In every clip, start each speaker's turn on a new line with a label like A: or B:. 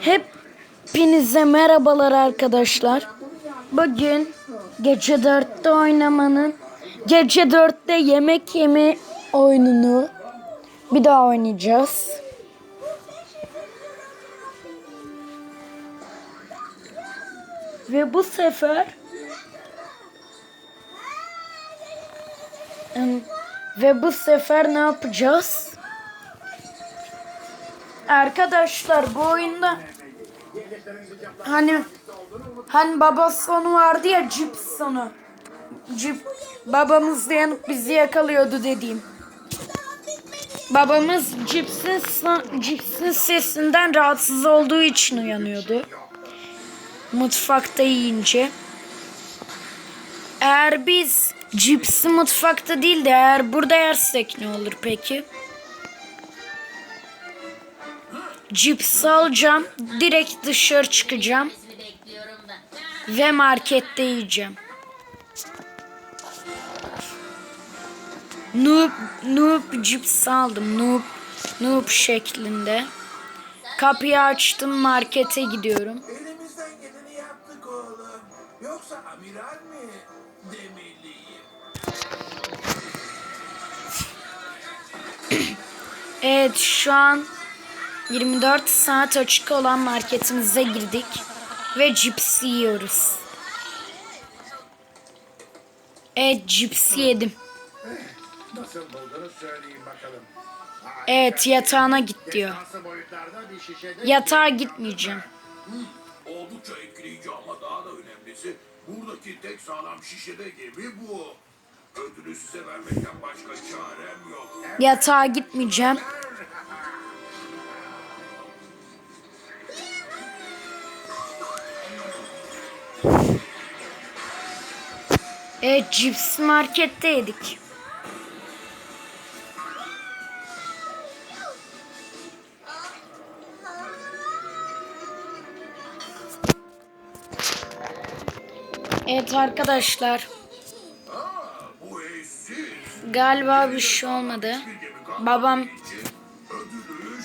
A: Hepinize merhabalar arkadaşlar. Bugün gece 4'te oynamanın gece 4'te yemek yeme oyununu bir daha oynayacağız. Ve bu sefer ve bu sefer ne yapacağız? Arkadaşlar bu oyunda hani hani baba sonu vardı ya cip sonu. Cip babamız dayanıp bizi yakalıyordu dediğim. Babamız cipsin, cipsin sesinden rahatsız olduğu için uyanıyordu. Mutfakta yiyince. Eğer biz cipsi mutfakta değil de eğer burada yersek ne olur peki? Cipsi alacağım. Direkt dışarı çıkacağım. Ve markette yiyeceğim. Noob, noob cips aldım. Noob, noob şeklinde. Kapıyı açtım markete gidiyorum.
B: Elimizden geleni yaptık oğlum. Yoksa amiral mi demeliyim?
A: Evet şu an 24 saat açık olan marketimize girdik ve cips yiyoruz. Evet cips yedim. Evet yatağına git diyor. Yatağa gitmeyeceğim.
B: Oldukça etkileyici ama daha da önemlisi buradaki tek sağlam şişede gemi bu. Ödülü size vermekten başka çarem yok.
A: Yatağa gitmeyeceğim. Evet cips markette yedik. Evet arkadaşlar galiba bir şey olmadı. Babam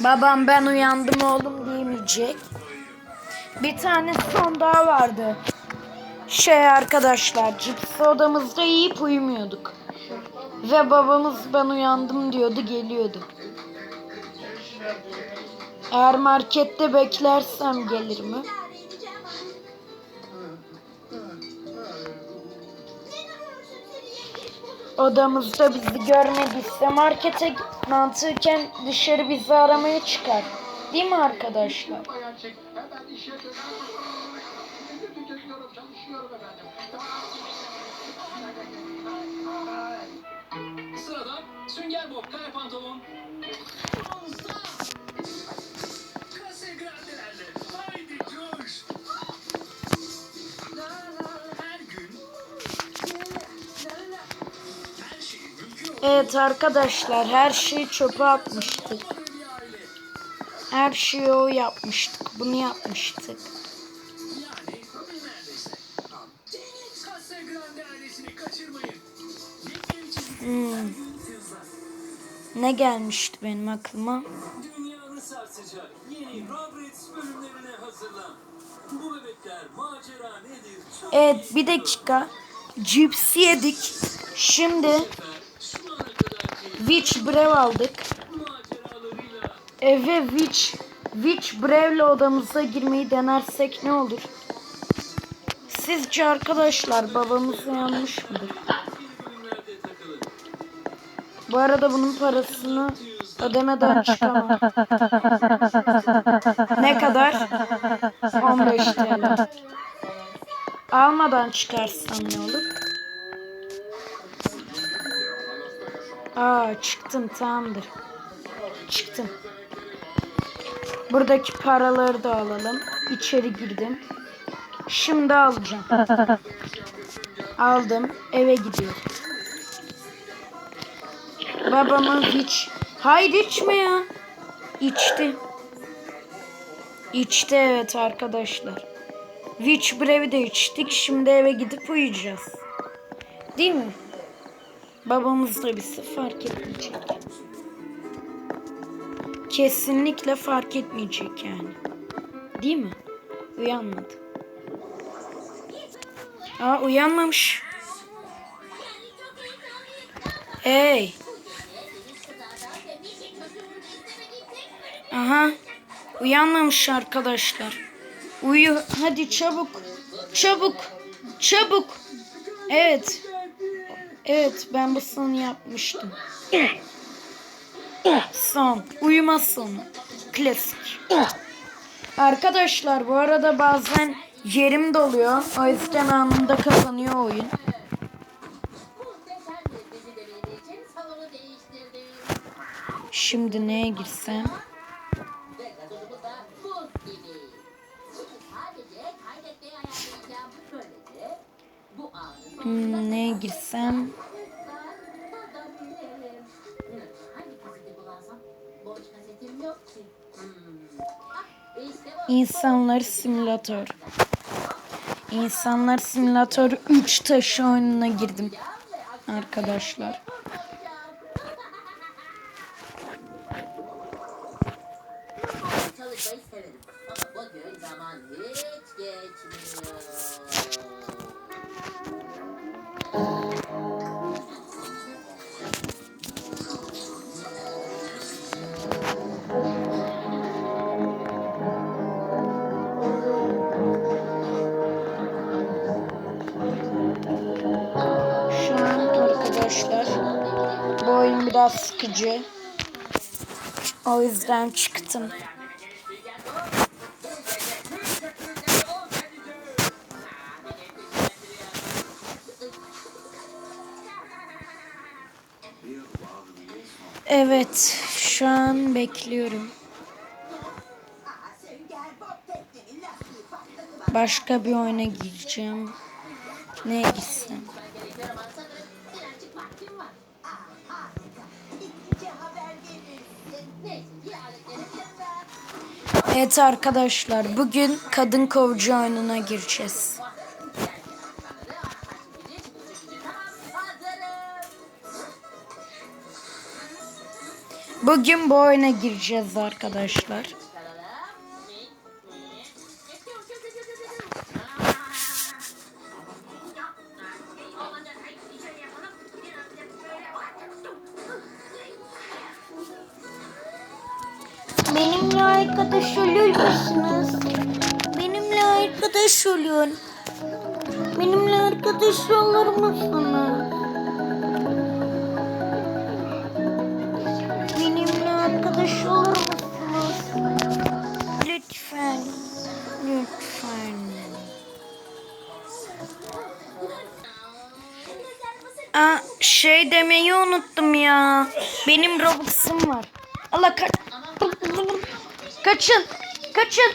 A: babam ben uyandım oğlum diyemeyecek. Bir tane son daha vardı. Şey arkadaşlar cips odamızda yiyip uyumuyorduk. Ve babamız ben uyandım diyordu geliyordu. Eğer markette beklersem gelir mi? Odamızda bizi görmediyse markete mantıken dışarı bizi aramaya çıkar. Değil mi arkadaşlar?
C: Efendim.
D: Sırada sünger bob, kare pantolon. Monza. Kase grandelerle. Haydi coş. Her gün. Her şeyin mümkün olduğu
A: Evet arkadaşlar her şeyi çöpe atmıştık. Her şeyi o yapmıştık. Bunu yapmıştık. Ne gelmişti benim aklıma?
E: Dünyanı sarsacak yeni Rugrats bölümlerine hazırlan. Bu bebekler macera nedir? Çok
A: Evet bir dakika. Cips yedik. Şimdi Witch Brew aldık. Eve Witch, Witch Brew'le odamıza girmeyi denersek ne olur? Sizce arkadaşlar babamız uyanmış mıdır? Bu arada bunun parasını ödemeden çıkamam. ne kadar? 15 TL. Almadan çıkarsam ne olur? Aa çıktım tamamdır. Çıktım. Buradaki paraları da alalım. İçeri girdim. Şimdi alacağım. Aldım. Eve gidiyorum. Babamın hiç... Hayır içme ya. İçti. İçti evet arkadaşlar. Witch Brew'i de içtik. Şimdi eve gidip uyuyacağız. Değil mi? Babamız da bizi fark etmeyecek. Kesinlikle fark etmeyecek yani. Değil mi? Uyanmadı. Aa uyanmamış. Hey. Aha. Uyanmamış arkadaşlar. Uyu. Hadi çabuk. Çabuk. Çabuk. Evet. Evet ben bu sonu yapmıştım. Son. Uyuma sonu. Klasik. Arkadaşlar bu arada bazen yerim doluyor. O yüzden anında kazanıyor oyun. Şimdi neye girsem?
F: Ah, işte bu.
A: İnsanlar simülatör. İnsanlar simülatör 3 taşı oyununa girdim. Arkadaşlar.
F: Çalışmayı severim. Ama bugün zaman hiç geçmiyor.
A: Arkadaşlar oyun biraz sıkıcı. O yüzden çıktım. Evet, şu an bekliyorum. Başka bir oyuna gireceğim. Neye gitsem? Evet arkadaşlar, bugün kadın kovucu oyununa gireceğiz. Bugün bu oyuna gireceğiz arkadaşlar. Benimle arkadaş olur musunuz? Benimle arkadaş olun. Benimle arkadaş olur musunuz? Aa, şey demeyi unuttum ya. Benim Robux'um var. Allah kaç. Kaçın. Kaçın.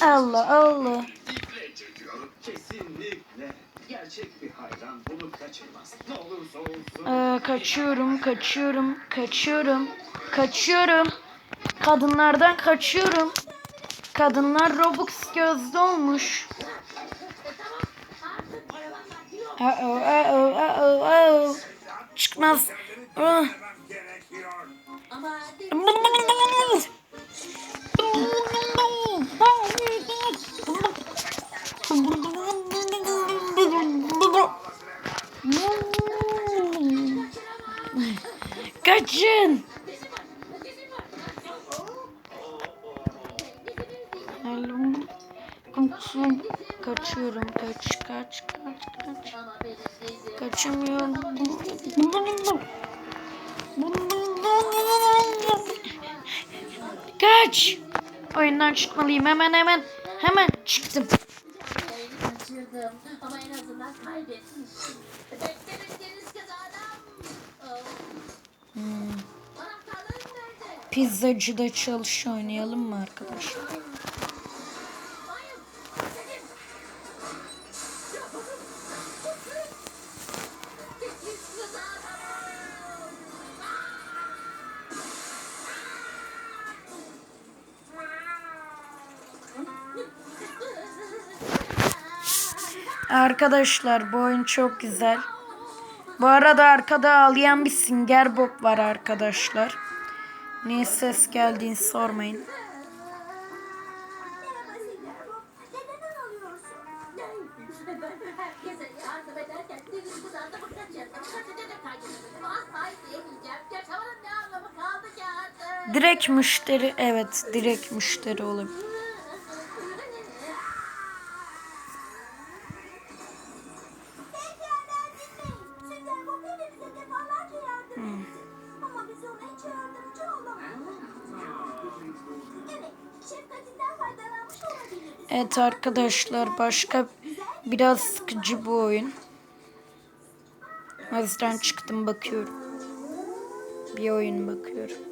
A: Allah Allah. Ee, kaçıyorum, kaçıyorum, kaçıyorum, kaçıyorum. Kadınlardan kaçıyorum. Kadınlar Robux gözde olmuş. Uh oh, uh oh, uh oh, uh oh. Çıkmaz. Kaçın. Kaçın. Oyundan çıkmalıyım. Hemen hemen. Hemen çıktım.
F: Ama en azından kaybetmişim. Beklemediğiniz kız adam.
A: Çalış oynayalım mı arkadaşlar? Arkadaşlar bu oyun çok güzel. Bu arada arkada ağlayan bir singer bob var arkadaşlar. Niye ses geldiğini sormayın. Direkt müşteri evet direkt müşteri olabilir.
G: Evet
A: arkadaşlar başka biraz sıkıcı bu oyun. Yüzden çıktım bakıyorum. Bir oyun bakıyorum.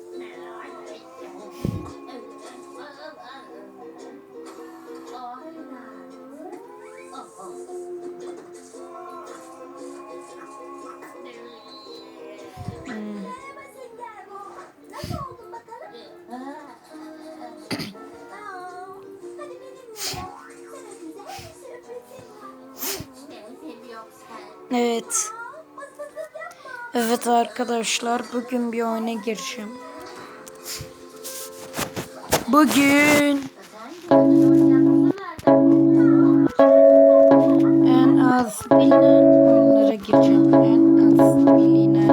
A: Evet arkadaşlar bugün bir oyuna gireceğim. Bugün en az bilinen oyunlara gireceğim. En az bilinen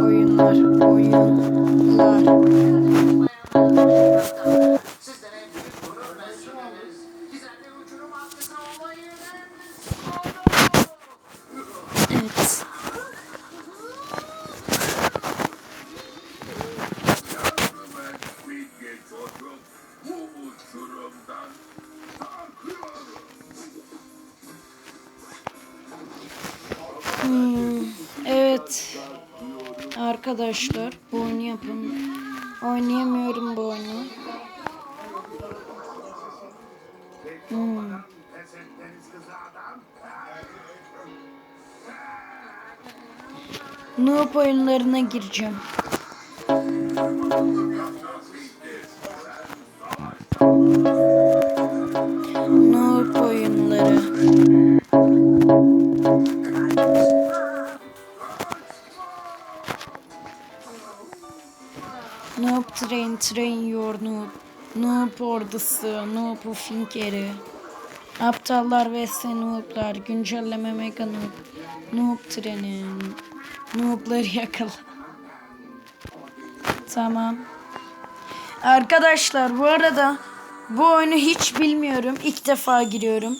A: oyunlar, oyunlar. Arkadaşlar bu oyunu yapın. Oynayamıyorum bu oyunu. Hmm. Noob oyunlarına gireceğim. Noob Train, Train Your Noob. Noob Ordusu, Noob Finkeri. Aptallar vs Noob'lar, güncelleme Mega Noob. Noob Treni. Noob'ları yakala. Tamam. Arkadaşlar bu arada bu oyunu hiç bilmiyorum. İlk defa giriyorum.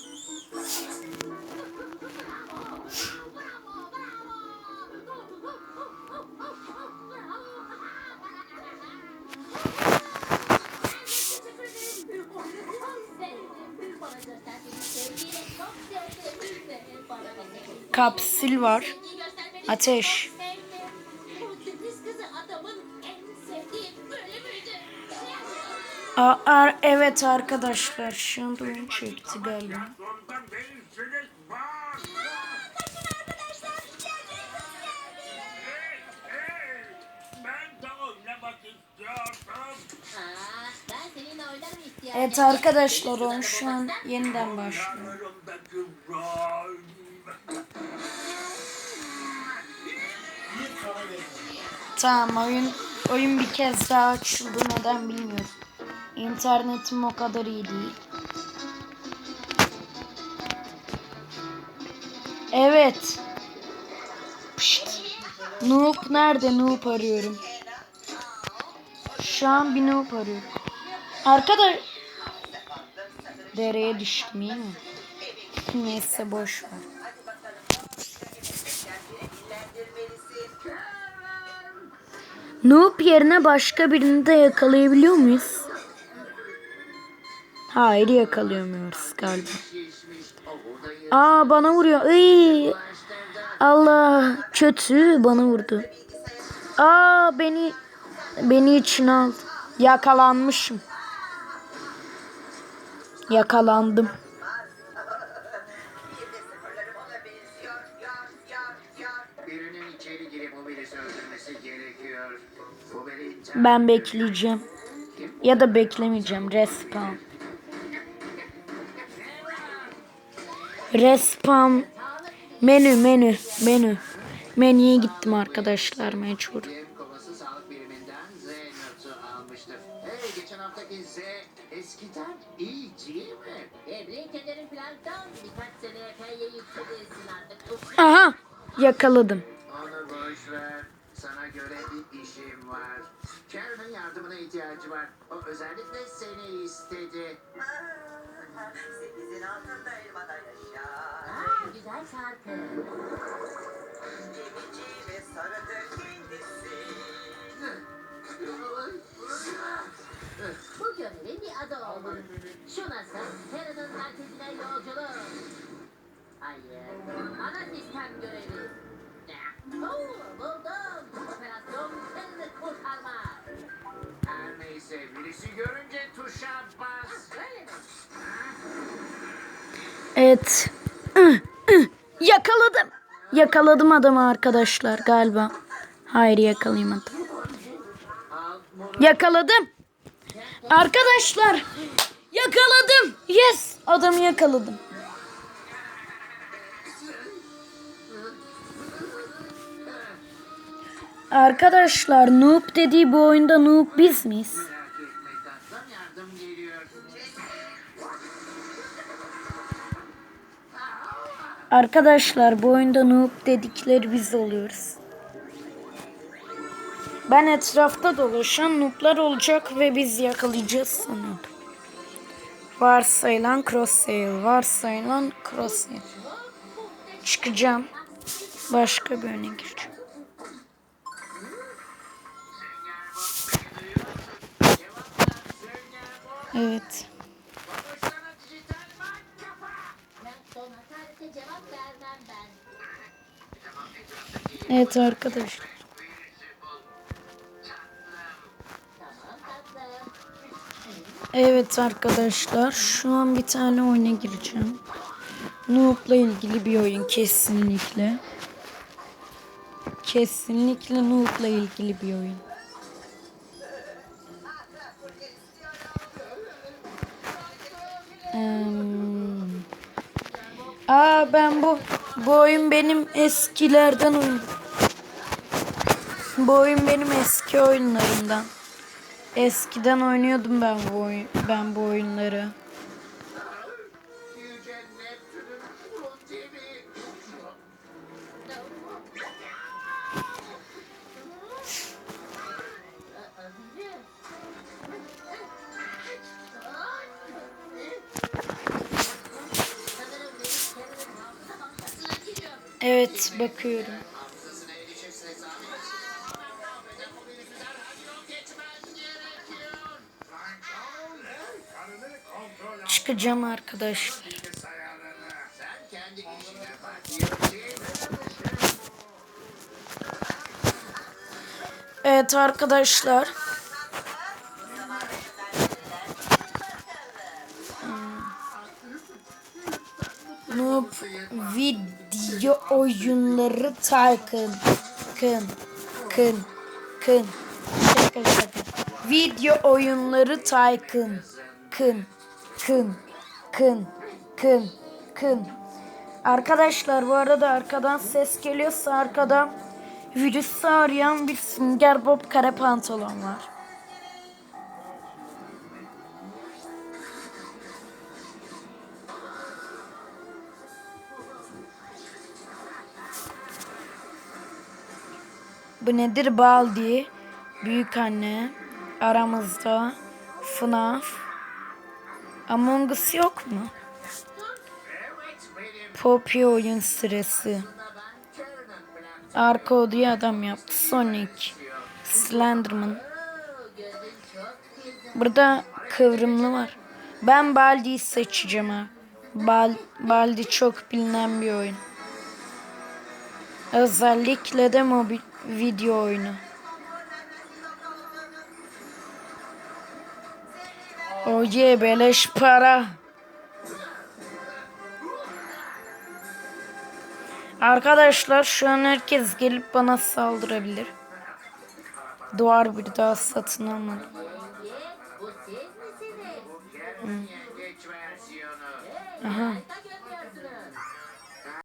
A: Kapsül var. Ateş. Aa, evet arkadaşlar an oyun çekti galiba. Evet arkadaşlar oyun şu an yeniden başlıyor. Tamam oyun oyun bir kez daha açıldı neden bilmiyorum. İnternetim o kadar iyi değil. Evet. Pişt. Noob nerede? Noob arıyorum. Şu an bir noob arıyorum. Arkadaş... Dereye düştüm iyi mi? Neyse boş ver. Noob yerine başka birini de yakalayabiliyor muyuz? Hayır yakalayamıyoruz galiba. Aa bana vuruyor. Iy. Allah kötü bana vurdu. Aa beni beni içine aldı. Yakalanmışım.
H: Biri
A: Ben bekleyeceğim. Ya da beklemeyeceğim. Respawn. Respawn. Menü menü menü. Menüye gittim arkadaşlar mecbur.
H: Geçen haftaki Z eskiden iyi değil mi?
F: Tebrik ederim Plankton. Birkaç seneye Feyya'yı yükselirsin artık.
A: Aha yakaladım.
H: Onu boş ver. Sana göre bir işim var. Karen'ın yardımına ihtiyacı var. O özellikle seni istedi.
G: Sekizin altında elmada yaşar.
F: Aa, güzel şarkı.
G: Gemici ve sarıdır kendisi.
F: Bu görevin bir adı olmalı. Şu nasıl? Terra'nın merkezine yolculuk. Hayır. Ana sistem görevi. Oo, buldum. Operasyon Terra'nı kurtarma.
H: Her neyse birisi görünce tuşa bas.
A: Evet. Yakaladım. Yakaladım adamı arkadaşlar galiba. Hayır yakalayamadım. Yakaladım. Arkadaşlar yakaladım. Yes adamı yakaladım. Arkadaşlar noob dediği bu oyunda noob biz miyiz? Arkadaşlar bu oyunda noob dedikleri biz oluyoruz. Ben etrafta dolaşan nooblar olacak ve biz yakalayacağız sanıyordum. Varsayılan crosshair, varsayılan crosshair. Çıkacağım. Başka bir öne gireceğim. Evet.
H: Sana dijital
A: Evet arkadaşlar şu an bir tane oyuna gireceğim. Noob'la ilgili bir oyun kesinlikle. Kesinlikle Noob'la ilgili bir oyun. Em, Aa ben bu bu oyun benim eskilerden oyun. Bu oyun benim eski oyunlarımdan. Eskiden oynuyordum ben bu oyun, ben bu oyunları.
H: Yüce Neptün'ün
A: Çıkacağım arkadaşlar. Evet arkadaşlar. Hmm. Noob video oyunları Tycoon. Kın. Kın. Kın. Şaka şaka. Video oyunları Tycoon. Kın. Kın. Kın. Kın. Kın. Arkadaşlar bu arada arkadan ses geliyorsa arkadan virüsü arayan bir Sünger Bob kare pantolon var. Bu nedir Baldi? Büyük anne. Aramızda. FNAF. Among Us yok mu? Poppy oyun sırası. Arka odaya adam yaptı. Sonic. Slenderman. Burada kıvrımlı var. Ben Baldi'yi seçeceğim ha. Bal Baldi çok bilinen bir oyun. Özellikle de mobil video oyunu. Oye beleş para. Arkadaşlar şu an herkes gelip bana saldırabilir. Duvar bir daha satın almadım.
F: Yenge, bu